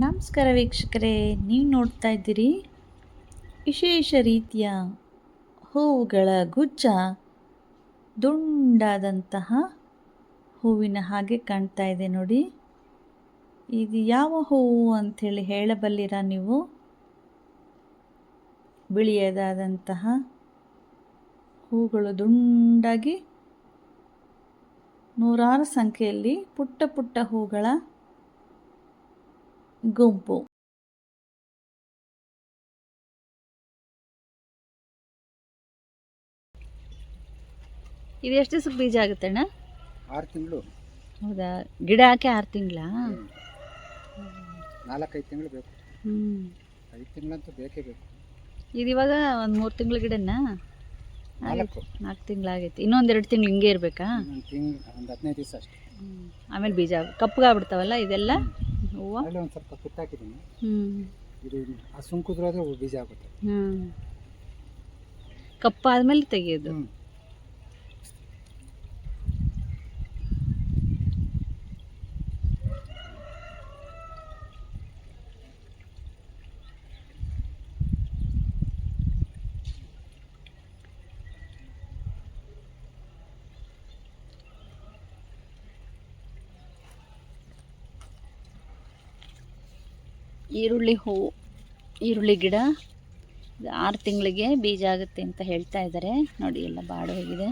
ನಮಸ್ಕಾರ ವೀಕ್ಷಕರೇ, ನೀವು ನೋಡ್ತಾ ಇದ್ದೀರಿ ವಿಶೇಷ ರೀತಿಯ ಹೂವುಗಳ ಗುಚ್ಛ ದುಂಡಾದಂತಹ ಹೂವಿನ ಹಾಗೆ ಕಾಣ್ತಾ ಇದೆ ನೋಡಿ. ಇದು ಯಾವ ಹೂವು ಅಂಥೇಳಿ ಹೇಳಬಲ್ಲಿರ ನೀವು? ಬಿಳಿಯದಾದಂತಹ ಹೂಗಳು ದುಂಡಾಗಿ ನೂರಾರು ಸಂಖ್ಯೆಯಲ್ಲಿ ಪುಟ್ಟ ಪುಟ್ಟ ಹೂಗಳ ಗುಂಪು. ಇದು ಎಷ್ಟು ದಿವಸಕ್ಕೆ ಬೀಜ ಆಗುತ್ತಣ್ಣ ಆರು ತಿಂಗಳು. ಹೌದಾ? ಗಿಡ ಹಾಕಿ ಆರು ತಿಂಗಳಾ? ನಾಲ್ಕೈದು ತಿಂಗಳು ಬೇಕು. ಹ್ಞೂ ಐದು ತಿಂಗಳಂತೂ ಬೇಕೇ ಬೇಕು. ಇದು ಇವಾಗ ಒಂದು ಮೂರು ತಿಂಗಳ ಗಿಡನ? ನಾಲ್ಕು. ನಾಲ್ಕು ತಿಂಗಳಾಗೈತಿ. ಇನ್ನೊಂದು ಎರಡು ತಿಂಗಳು ಹಿಂಗೆ ಇರಬೇಕಾ? ತಿಂಗಳು ಒಂದು ಹದಿನೈದು ದಿವಸ ಅಷ್ಟೇ. ಆಮೇಲೆ ಬೀಜ ಕಪ್ಪಗಾಗ್ಬಿಡ್ತಾವಲ್ಲ ಇದೆಲ್ಲ? ಹೂವು? ಅದರಲ್ಲಿ ಒಂದು ಸ್ವಲ್ಪ ಕಿತ್ತಾಕಿದ್ದೀನಿ. ಹ್ಞೂ ಇದು ಆ ಸುಂಕುದ್ರಾದ್ರೆ ಬೀಜ ಆಗುತ್ತೆ. ಹ್ಞೂ ಕಪ್ಪಾದ್ಮೇಲೆ ತೆಗೆಯೋದು. ಹ್ಞೂ ಈರುಳ್ಳಿ ಹೂವು ಈರುಳ್ಳಿ ಗಿಡ. ಆರು ತಿಂಗಳಿಗೆ ಬೀಜ ಆಗುತ್ತೆ ಅಂತ ಹೇಳ್ತಾ ಇದ್ದಾರೆ. ನೋಡಿ, ಎಲ್ಲ ಬಾಡಿ ಹೋಗಿದೆ